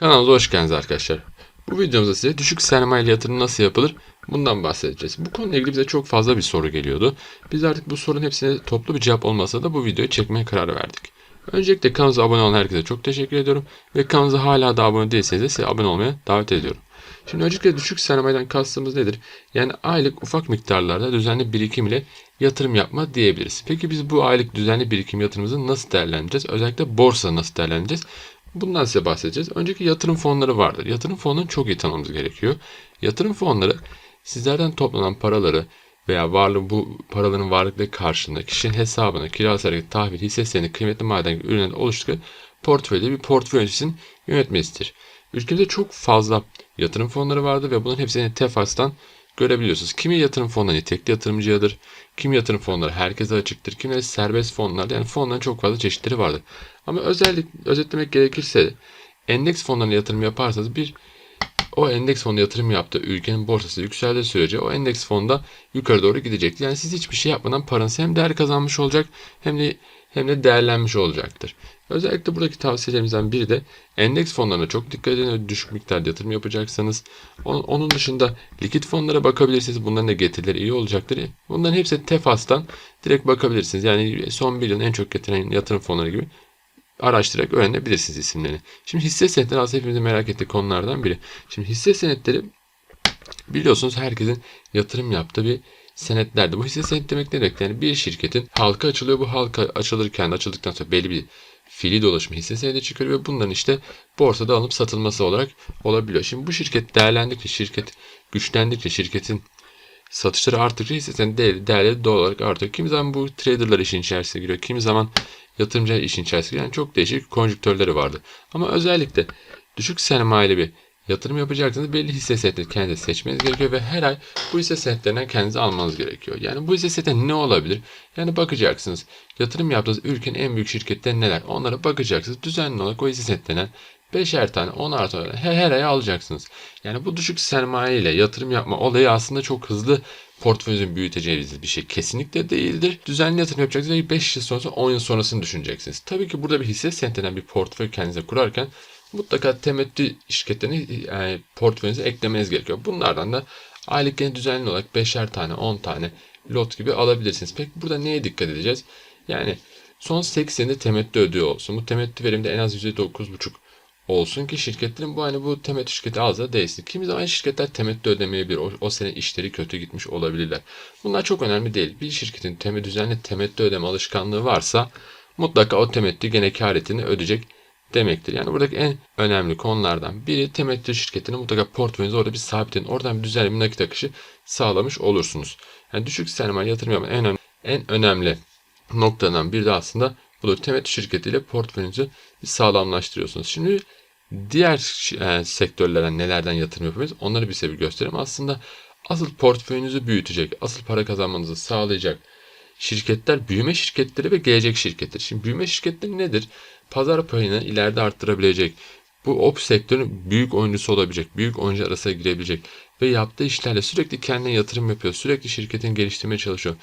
Kanalımıza hoş geldiniz arkadaşlar. Bu videomuzda size düşük sermayeli yatırım nasıl yapılır bundan bahsedeceğiz. Bu konuyla ilgili bize çok fazla bir soru geliyordu. Biz artık bu sorunun hepsine toplu bir cevap olmasa da bu videoyu çekmeye karar verdik. Öncelikle kanalımıza abone olan herkese çok teşekkür ediyorum. Ve kanalımıza hala da abone değilseniz de size abone olmaya davet ediyorum. Şimdi öncelikle düşük sermayeden kastımız nedir? Yani aylık ufak miktarlarda düzenli birikim ile yatırım yapma diyebiliriz. Peki biz bu aylık düzenli birikim yatırımımızı nasıl değerlendireceğiz? Özellikle borsa nasıl değerlendireceğiz? Bundan size bahsedeceğiz. Önceki yatırım fonları vardır. Yatırım fonlarını çok iyi tanımamız gerekiyor. Yatırım fonları sizlerden toplanan paraları veya varlığı bu paraların varlıkları karşılığında kişinin hesabına kirasal hareket, tahvil, hisse senedi, kıymetli maden gibi ürünlerin oluşturduğu portföyde bir portföy yöneticisinin yönetmesidir. Ülkemizde çok fazla yatırım fonları vardır ve bunların hepsini TEFAS'tan görebiliyorsunuz. Kimi yatırım fonları nitelikli yatırımcıyadır, kimi yatırım fonları herkese açıktır, kimileri serbest fonlar yani fonların çok fazla çeşitleri vardır. Ama özellik, özetlemek gerekirse endeks fonlarına yatırım yaparsanız bir o endeks fonuna yatırım yaptığı ülkenin borsası yükseldiği sürece o endeks fonda yukarı doğru gidecektir. Yani siz hiçbir şey yapmadan paranız hem değer kazanmış olacak hem de hem de değerlenmiş olacaktır. Özellikle buradaki tavsiyelerimizden biri de endeks fonlarına çok dikkat edin. Düşük miktarda yatırım yapacaksanız. Onun dışında likit fonlara bakabilirsiniz. Bunların da getirileri iyi olacaktır. Bunların hepsi TEFAS'tan direkt bakabilirsiniz. Yani son bir yılın en çok getiren yatırım fonları gibi araştırarak öğrenebilirsiniz isimlerini. Şimdi hisse senetleri aslında hepimizin merak ettiği konulardan biri. Şimdi hisse senetleri biliyorsunuz herkesin yatırım yaptığı bir senetlerdi. Bu hisse senet demek ne demek? Yani bir şirketin halka açılıyor. Bu halka açılırken açıldıktan sonra belli bir fiili dolaşımı hisse senedi çıkarıyor ve bunların işte borsada alınıp satılması olarak olabiliyor. Şimdi bu şirket değerlendikçe, şirket güçlendikçe, şirketin satışları arttıkça hisse senedi değerleri doğal olarak artıyor. Kimi zaman bu traderlar işin içerisine giriyor. Kimi zaman yatırımcılar işin içerisine. Yani çok değişik konjüktörleri vardı. Ama özellikle düşük sermayeli bir yatırım yapacaksanız belli hisse senetleri kendinize seçmeniz gerekiyor ve her ay bu hisse senetlerinden kendinize almanız gerekiyor. Yani bu hisse senetleri ne olabilir? Yani bakacaksınız yatırım yaptığınız ülkenin en büyük şirketleri neler? Onlara bakacaksınız. Düzenli olarak o hisse senetlerinden 5'er tane 10'ar tane her, her ay alacaksınız. Yani bu düşük sermaye ile yatırım yapma olayı aslında çok hızlı portföyünüzü büyüteceğiniz bir şey kesinlikle değildir. Düzenli yatırım yapacaksınız ve 5 yıl sonrası 10 yıl sonrasını düşüneceksiniz. Tabii ki burada bir hisse senetinden bir portföy kendinize kurarken mutlaka temettü şirketlerini yani portföyünüze eklemeniz gerekiyor. Bunlardan da aylık yine düzenli olarak 5'er tane 10 tane lot gibi alabilirsiniz. Peki burada neye dikkat edeceğiz? Yani son 80'de temettü ödüyor olsun. Bu temettü verimde en az %9,5 olsun ki şirketlerin bu hani bu temettü şirketi az da değilsin. Kimi zaman şirketler temettü ödemeyebilir. O, o sene işleri kötü gitmiş olabilirler. Bunlar çok önemli değil. Bir şirketin teme, düzenli temettü ödeme alışkanlığı varsa mutlaka o temettü gene kar etini ödeyecek demektir. Yani buradaki en önemli konulardan biri temettü şirketini mutlaka portföyünüzü orada bir sabitleyin. Oradan bir düzenli bir nakit akışı sağlamış olursunuz. Yani düşük sermaye yatırım yapmanın en, önemli, en önemli noktadan biri de aslında budur. Temettü şirketiyle portföyünüzü sağlamlaştırıyorsunuz. Şimdi diğer e, sektörlere nelerden yatırım yapabiliriz onları bir size bir göstereyim. Aslında asıl portföyünüzü büyütecek, asıl para kazanmanızı sağlayacak şirketler büyüme şirketleri ve gelecek şirketler. Şimdi büyüme şirketleri nedir? Pazar payını ileride arttırabilecek, bu op sektörün büyük oyuncusu olabilecek, büyük oyuncu arasına girebilecek ve yaptığı işlerle sürekli kendine yatırım yapıyor, sürekli şirketin geliştirmeye çalışıyor.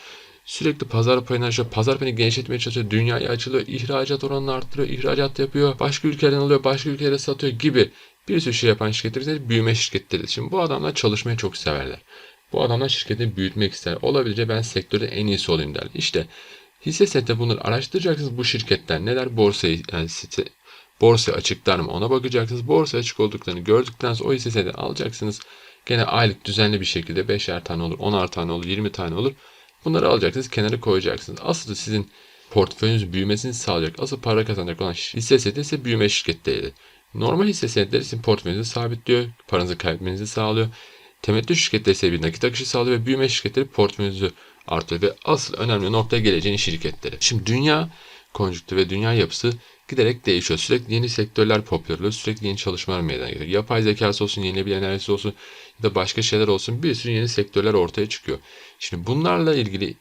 Sürekli pazar payını açıyor, pazar payını genişletmeye çalışıyor, dünyaya açılıyor, ihracat oranını arttırıyor, ihracat yapıyor, başka ülkelerden alıyor, başka ülkelere satıyor gibi bir sürü şey yapan şirketler büyüme şirketleri. Şimdi bu adamlar çalışmayı çok severler. Bu adamlar şirketi büyütmek ister. Olabilece ben sektörde en iyisi olayım der. İşte hisse senedi bunları araştıracaksınız bu şirketler neler borsayı yani site, borsaya açıklar mı ona bakacaksınız. Borsaya açık olduklarını gördükten sonra o hisse senedi alacaksınız. Gene aylık düzenli bir şekilde 5'er tane olur, 10'ar tane olur, 20 tane olur. Bunları alacaksınız, kenara koyacaksınız. Asıl sizin portföyünüz büyümesini sağlayacak, asıl para kazanacak olan hisse senedi ise büyüme şirketleri. Normal hisse senetleri sizin portföyünüzü sabitliyor, paranızı kaybetmenizi sağlıyor. Temettü şirketleri ise bir nakit akışı sağlıyor ve büyüme şirketleri portföyünüzü artıyor ve asıl önemli noktaya geleceğin şirketleri. Şimdi dünya konjüktürü ve dünya yapısı giderek değişiyor. Sürekli yeni sektörler popüler oluyor. Sürekli yeni çalışmalar meydana geliyor. Yapay zekası olsun, yenilenebilir enerjisi olsun ya da başka şeyler olsun bir sürü yeni sektörler ortaya çıkıyor. Şimdi bunlarla ilgili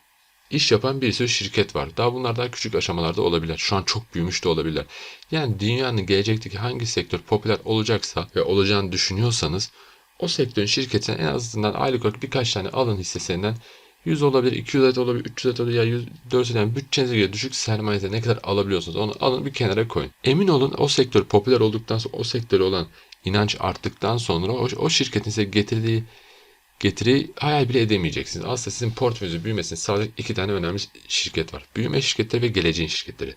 iş yapan bir sürü şirket var. Daha bunlar daha küçük aşamalarda olabilir. Şu an çok büyümüş de olabilirler. Yani dünyanın gelecekteki hangi sektör popüler olacaksa ve olacağını düşünüyorsanız o sektörün şirketinden en azından aylık olarak birkaç tane alın hissesinden 100 olabilir, 200 adet olabilir, 300 adet olabilir ya 100, 400 yani bütçenize göre düşük sermayenize ne kadar alabiliyorsunuz onu alın bir kenara koyun. Emin olun o sektör popüler olduktan sonra o sektöre olan inanç arttıktan sonra o, o şirketin size getirdiği getiri hayal bile edemeyeceksiniz. Aslında sizin portföyünüzün büyümesini sağlayacak iki tane önemli şirket var. Büyüme şirketleri ve geleceğin şirketleri.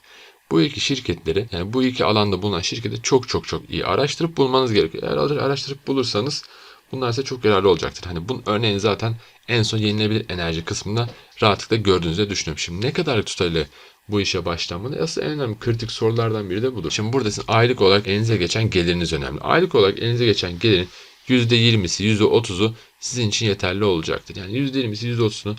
Bu iki şirketleri yani bu iki alanda bulunan şirketi çok çok çok iyi araştırıp bulmanız gerekiyor. Eğer araştırıp bulursanız bunlar size çok yararlı olacaktır. Hani bunun örneğini zaten en son yenilenebilir enerji kısmında rahatlıkla gördüğünüzde düşünüyorum. Şimdi ne kadar tutarlı bu işe başlanmalı? Asıl en önemli kritik sorulardan biri de budur. Şimdi burada sizin aylık olarak elinize geçen geliriniz önemli. Aylık olarak elinize geçen gelirin %20'si, %30'u sizin için yeterli olacaktır. Yani %20'si, %30'unu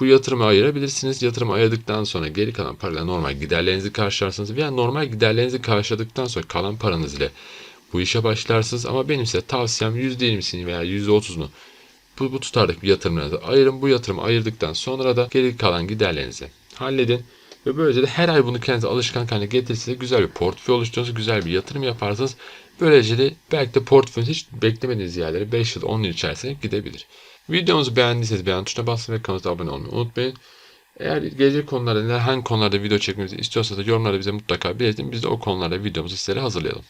bu yatırıma ayırabilirsiniz. Yatırım ayırdıktan sonra geri kalan parayla normal giderlerinizi karşılarsınız veya normal giderlerinizi karşıladıktan sonra kalan paranız ile bu işe başlarsınız. Ama benim size tavsiyem %20'sini veya %30'unu bu, bu tutarlık bir yatırımlarınızı ayırın. Bu yatırımı ayırdıktan sonra da geri kalan giderlerinizi halledin. Ve böylece de her ay bunu kendinize alışkanlık haline getirirse güzel bir portföy oluşturursunuz, güzel bir yatırım yaparsınız. Böylece de belki de portföyünüz hiç beklemediğiniz yerlere 5 yıl 10 yıl içerisinde gidebilir. Videomuzu beğendiyseniz beğen tuşuna basmayı ve kanalımıza abone olmayı unutmayın. Eğer gelecek konularda hangi konularda video çekmemizi istiyorsanız da yorumlarda bize mutlaka belirtin. Biz de o konularda videomuzu sizlere hazırlayalım.